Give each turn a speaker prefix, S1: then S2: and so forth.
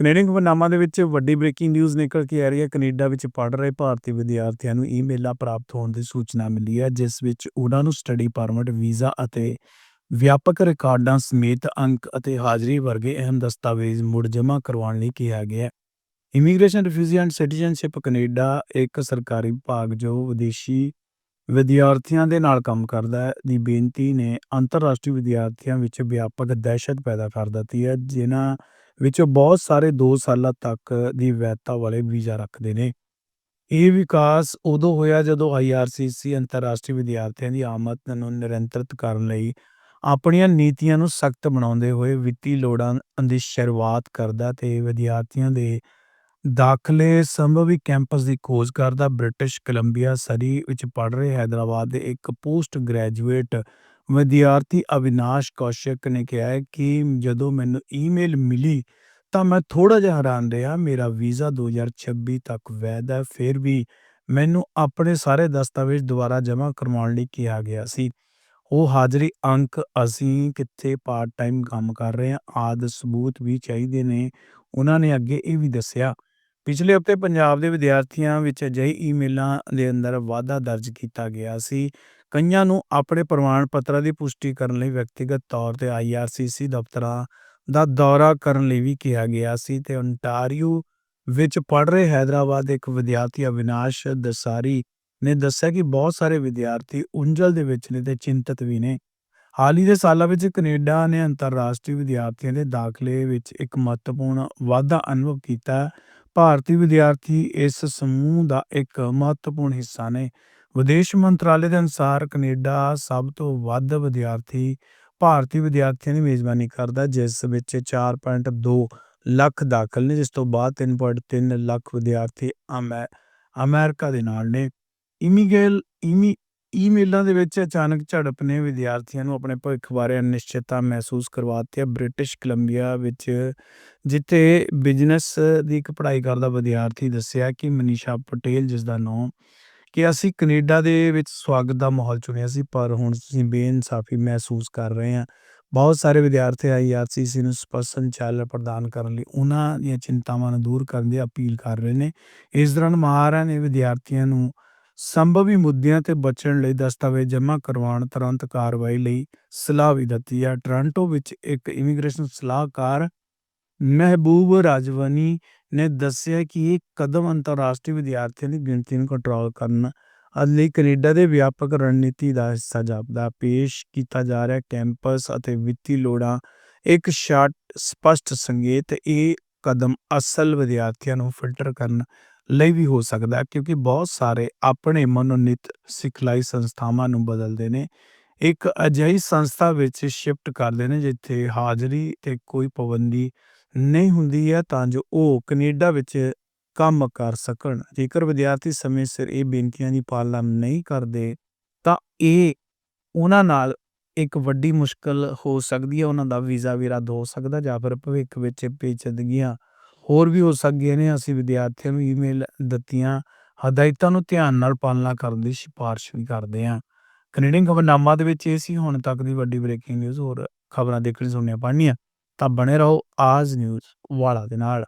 S1: Canadian ਖਬਰਨਾਮਾ ਦੇ ਵਿੱਚ ਵੱਡੀ ਬ੍ਰੇਕਿੰਗ ਨਿਊਜ਼ ਨਿਕਲ ਕੇ ਆ ਰਹੀ ਹੈ। ਕੈਨੇਡਾ ਵਿੱਚ ਪੜ੍ਹ ਰਹੇ ਭਾਰਤੀ ਵਿਦਿਆਰਥੀਆਂ ਨੂੰ ਈਮੇਲਾਂ ਪ੍ਰਾਪਤ ਹੋਣ ਦੀ ਸੂਚਨਾ ਮਿਲੀ ਹੈ, ਜਿਸ ਵਿੱਚ ਉਹਨਾਂ ਨੂੰ ਸਟੱਡੀ ਪਰਮਿਟ ਵੀਜ਼ਾ ਅਤੇ ਵਿਆਪਕ ਰਿਕਾਰਡਾਂ ਸਮੇਤ ਅੰਕ ਅਤੇ ਹਾਜ਼ਰੀ ਵਰਗੇ ਅਹਿਮ ਦਸਤਾਵੇਜ਼ ਮੁੜ ਜਮ੍ਹਾਂ ਕਰਵਾਉਣ ਲਈ ਕਿਹਾ ਗਿਆ ਹੈ। Immigration refugee and citizenship Canada ਇੱਕ ਸਰਕਾਰੀ ਵਿਭਾਗ ਜੋ ਵਿਦੇਸ਼ੀ ਵਿਦਿਆਰਥੀਆਂ ਦੇ ਨਾਲ ਕੰਮ ਕਰਦਾ ਹੈ, ਦੀ ਬੇਨਤੀ ਨੇ ਅੰਤਰਰਾਸ਼ਟਰੀ ਵਿਦਿਆਰਥੀਆਂ ਵਿੱਚ ਵਿਆਪਕ ਦਹਿਸ਼ਤ ਪੈਦਾ ਕਰ ਦਿੱਤੀ ਹੈ, ਜਿਨ੍ਹਾਂ ਵਿੱਚੋਂ ਬਹੁਤ ਸਾਰੇ 2 ਸਾਲਾਂ ਤੱਕ ਦੀ ਵੈਧਤਾ ਵਾਲੇ ਵੀਜ਼ਾ ਰੱਖਦੇ ਨੇ। ਇਹ ਵਿਕਾਸ ਉਦੋਂ ਹੋਇਆ ਜਦੋਂ IRCC ਅੰਤਰਰਾਸ਼ਟਰੀ ਵਿਦਿਆਰਥੀਆਂ ਦੀ ਆਮਦ ਨੂੰ ਨਿਰੰਤਰਿਤ ਕਰਨ ਲਈ ਆਪਣੀਆਂ ਨੀਤੀਆਂ ਨੂੰ ਸਖਤ ਬਣਾਉਂਦੇ ਹੋਏ ਵਿੱਤੀ ਲੋੜਾਂ ਦੀ ਸ਼ੁਰੂਆਤ ਕਰਦਾ ਤੇ ਵਿਦਿਆਰਥੀਆਂ ਦੇ ਦਾਖਲੇ ਸੰਭਵੀ ਕੈਂਪਸ ਦੀ ਖੋਜ ਕਰਦਾ। ਬ੍ਰਿਟਿਸ਼ ਕੋਲੰਬੀਆ ਸਰੀ ਵਿੱਚ ਪੜ ਰਹੇ ਹੈਦਰਾਬਾਦ ਦੇ ਇੱਕ ਪੋਸਟ ਗ੍ਰੈਜੂਏਟ ਵਿਦਿਆਰਥੀ ਅਵਿਨਾਸ਼ ਕੌਸ਼ਿਕ ਨੇ ਕਿਹਾ ਹੈ ਕਿ ਜਦੋਂ ਮੈਨੂੰ ਈਮੇਲ ਮਿਲੀ ਤਾਂ ਮੈਂ ਥੋੜਾ ਜਿਹਾ ਹੈਰਾਨ ਰਿਹਾ। ਮੇਰਾ ਵੀਜ਼ਾ 2026 ਤੱਕ ਵੈਧ ਹੈ, ਫਿਰ ਵੀ ਮੈਨੂੰ ਆਪਣੇ ਸਾਰੇ ਦਸਤਾਵੇਜ਼ ਦੁਬਾਰਾ ਜਮ੍ਹਾਂ ਕਰਵਾਉਣ ਲਈ ਕਿਹਾ ਗਿਆ ਸੀ। ਉਹ ਹਾਜ਼ਰੀ ਅੰਕ ਅਸੀਂ ਕਿੱਥੇ ਪਾਰਟ ਟਾਈਮ ਕੰਮ ਕਰ ਰਹੇ ਹਾਂ, ਆਦਿ ਸਬੂਤ ਵੀ ਚਾਹੀਦੇ ਨੇ, ਉਹਨਾਂ ਨੇ ਅੱਗੇ ਇਹ ਵੀ ਦੱਸਿਆ। ਪਿਛਲੇ ਹਫ਼ਤੇ ਪੰਜਾਬ ਦੇ ਵਿਦਿਆਰਥੀਆਂ ਵਿੱਚ ਅਜਿਹੀ ਈਮੇਲਾਂ ਦੇ ਅੰਦਰ ਵਾਧਾ ਦਰਜ ਕੀਤਾ ਗਿਆ ਸੀ। ਕਈਆਂ ਨੂੰ ਆਪਣੇ ਪ੍ਰਮਾਣ ਪੱਤਰਾਂ ਦੀ ਪੁਸ਼ਟੀ ਕਰਨ ਲਈ ਵਿਅਕਤੀਗਤ ਤੌਰ ਤੇ ਆਈਆਰਸੀਸੀ ਦਫ਼ਤਰਾਂ ਦਾ ਦੌਰਾ ਕਰਨ ਲਈ ਵੀ ਕਿਹਾ ਗਿਆ ਸੀ ਤੇ ਓਨਟਾਰੀਓ ਵਿੱਚ ਪੜ ਰਹੇ ਹైదరాబాద్ ਇੱਕ ਵਿਦਿਆਰਥੀ ਅਵਿਨਾਸ਼ ਦਸਾਰੀ ਨੇ ਦੱਸਿਆ ਕਿ ਬਹੁਤ ਸਾਰੇ ਵਿਦਿਆਰਥੀ ਉੰਜਲ ਦੇ ਵਿੱਚ ਨੇ ਤੇ ਚਿੰਤਤ ਵੀ ਨੇ। ਹਾਲ ਹੀ ਦੇ ਸਾਲਾਂ ਵਿੱਚ ਕੈਨੇਡਾ ਨੇ ਅੰਤਰਰਾਸ਼ਟਰੀ ਵਿਦਿਆਰਥੀਆਂ ਦੇ ਦਾਖਲੇ ਵਿੱਚ ਇੱਕ ਮਹੱਤਵਪੂਰਨ ਵਾਧਾ ਅਨੁਭਵ ਕੀਤਾ। ਭਾਰਤੀ ਵਿਦਿਆਰਥੀ ਇਸ ਸਮੂਹ ਦਾ ਇੱਕ ਮਹੱਤਵਪੂਰਨ ਹਿੱਸਾ ਨੇ। ਵਿਦੇਸ਼ ਮੰਤਰਾਲੇ ਦੇ ਅਨੁਸਾਰ ਕੈਨੇਡਾ ਸਭ ਤੋਂ ਵੱਧ ਵਿਦਿਆਰਥੀ, ਭਾਰਤੀ ਵਿਦਿਆਰਥੀਆਂ ਦੀ ਮੇਜ਼ਬਾਨੀ ਕਰਦਾ, ਜਿਸ ਵਿੱਚ 4.2 ਲੱਖ ਦਾਖਲ ਨੇ, ਜਿਸ ਤੋਂ ਬਾਅਦ 3.3 ਲੱਖ ਵਿਦਿਆਰਥੀ ਅਮੈ, ਅਮਰੀਕਾ ਦੇ ਨਾਲ ਨੇ। ਇਮੀਗੇਲ, ਇਮੀ, ਈਮੇਲਾਂ ਦੇ ਵਿੱਚ ਅਚਾਨਕ ਝੜਪ ਨੇ, ਵਿਦਿਆਰਥੀਆਂ ਨੂੰ ਆਪਣੇ ਭਵਿੱਖ ਬਾਰੇ ਅਨਿਸ਼ਚਿਤਤਾ ਮਹਿਸੂਸ ਕਰਵਾਤੀ ਹੈ। ਬ੍ਰਿਟਿਸ਼ ਕੋਲੰਬੀਆ ਵਿੱਚ ਜਿੱਥੇ ਬਿਜ਼ਨਸ ਦੀ ਇੱਕ ਪੜ੍ਹਾਈ ਕਰਦਾ ਵਿਦਿਆਰਥੀ ਦੱਸਿਆ ਕਿ ਮਨੀਸ਼ਾ ਪਟੇਲ ਜਿਸ ਦਾ ਨਾਮ ਕਿ ਅਸੀਂ ਕੈਨੇਡਾ ਦੇ ਵਿੱਚ ਸਵਾਗਤ ਦਾ ਮਾਹੌਲ ਚੁਣਿਆ ਸੀ, ਪਰ ਹੁਣ ਅਸੀਂ ਬੇਇਨਸਾਫੀ ਮਹਿਸੂਸ ਕਰ ਰਹੇ ਹਾਂ। ਬਹੁਤ ਸਾਰੇ ਵਿਦਿਆਰਥੀ ਆਈਆਰਸੀਸੀ ਨੂੰ ਸਪਸ਼ਟ ਸੰਚਾਲਨ ਪ੍ਰਦਾਨ ਕਰਨ ਲਈ। ਉਹਨਾਂ ਦੀਆਂ ਚਿੰਤਾਵਾਂ ਨੂੰ ਦੂਰ ਕਰਨ ਦੀ ਅਪੀਲ ਕਰ ਰਹੇ ਨੇ। ਇਸ ਦੌਰਾਨ ਮਹਾਰਾ ਨੇ ਵਿਦਿਆਰਥੀਆਂ ਨੂੰ ਸੰਭਵੀ ਮੁੱਦਿਆਂ ਤੇ ਬਚਣ ਲਈ ਦਸਤਾਵੇਜ਼ ਜਮ੍ਹਾਂ ਕਰਵਾਉਣ ਤੁਰੰਤ ਕਾਰਵਾਈ ਲਈ ਸਲਾਹ ਵੀ ਦਿੱਤੀ ਹੈ। ਟੋਰਾਂਟੋ ਵਿੱਚ ਇੱਕ ਇਮੀਗ੍ਰੇਸ਼ਨ ਸਲਾਹਕਾਰ ਮਹਿਬੂਬ ਰਾਜਵਾਨੀ ਨੇ ਦੱਸਿਆ ਕਿ ਇਹ ਕਦਮ ਅੰਤਰਰਾਸ਼ਟਰੀ ਵਿਦਿਆਰਥੀਆਂ ਦੀ ਗਿਣਤੀ ਨੂੰ ਕੰਟਰੋਲ ਕਰਨ ਲਈ ਕੈਨੇਡਾ ਦੇ ਵਿਆਪਕ ਰਣਨੀਤੀ ਦਾ ਹਿੱਸਾ ਜਾਪਦਾ ਪੇਸ਼ ਕੀਤਾ ਜਾ ਰਿਹਾ। ਕੈਂਪਸ ਅਤੇ ਵਿੱਤੀ ਲੋੜਾਂ, ਇੱਕ ਸ਼ਾਰਟ ਸਪਸ਼ਟ ਸੰਕੇਤ, ਇਹ ਕਦਮ ਅਸਲ ਵਿਦਿਆਰਥੀਆਂ ਨੂੰ ਫਿਲਟਰ ਕਰਨ ਲਈ ਵੀ ਹੋ ਸਕਦਾ ਕਿਉਂਕਿ ਬਹੁਤ ਸਾਰੇ ਆਪਣੇ ਮਨੋਨੀਤ ਸਿਖਲਾਈ ਸੰਸਥਾਵਾਂ ਨੂੰ ਬਦਲਦੇ ਨੇ। ਇੱਕ ਅਜਿਹੀ ਸੰਸਥਾ ਵਿੱਚ ਸ਼ਿਫਟ ਕਰਦੇ ਨੇ, ਜਿੱਥੇ ਹਾਜ਼ਰੀ ਤੇ ਕੋਈ ਪਾਬੰਦੀ ਨਹੀਂ ਹੁੰਦੀ ਹੈ ਤਾਂ ਜੋ ਉਹ ਕੈਨੇਡਾ ਵਿੱਚ ਕੰਮ ਕਰ ਸਕਣ। ਜੇਕਰ ਵਿਦਿਆਰਥੀ ਸਮੇਂ ਸਿਰ ਇਹ ਬੇਨਤੀਆਂ ਦੀ ਪਾਲਣਾ ਨਹੀਂ ਕਰਦੇ, ਤਾਂ ਇਹ ਉਹਨਾਂ ਨਾਲ ਇੱਕ ਵੱਡੀ ਮੁਸ਼ਕਲ ਹੋ ਸਕਦੀ ਹੈ ਉਹਨਾਂ ਦਾ ਵੀਜ਼ਾ ਵੀ ਰੱਦ ਹੋ ਸਕਦਾ ਜਾਂ ਫਿਰ ਭਵਿੱਖ ਵਿੱਚ ਪੇਚੀਦਗੀਆਂ ਹੋਰ ਵੀ ਹੋ ਸਕਦੀਆਂ ਨੇ। ਅਸੀਂ ਵਿਦਿਆਰਥੀਆਂ ਨੂੰ ਈਮੇਲ ਦਿੱਤੀਆਂ, ਹਦਾਇਤਾਂ ਨੂੰ ਧਿਆਨ ਨਾਲ ਪਾਲਣਾ ਕਰਨ ਦੀ ਸਿਫਾਰਿਸ਼ ਵੀ ਕਰਦੇ ਹਾਂ। ਕੈਨੇਡੀਅਨ ਖਬਰਨਾਮਾ ਦੇ ਵਿੱਚ ਇਹ ਸੀ, ਹੁਣ ਤੱਕ ਦੀ ਵੱਡੀ ਬ੍ਰੇਕਿੰਗ ਨਿਊਜ਼, ਹੋਰ ਖਬਰਾਂ ਦੇਖਣੀ ਸੁਣਨੀਆਂ ਪੜ੍ਹਨੀਆਂ। ਤਾਂ ਬਣੇ ਰਹੋ ਆਜ ਨਿਊਜ਼ ਵਾਲਾ ਦੇ ਨਾਲ।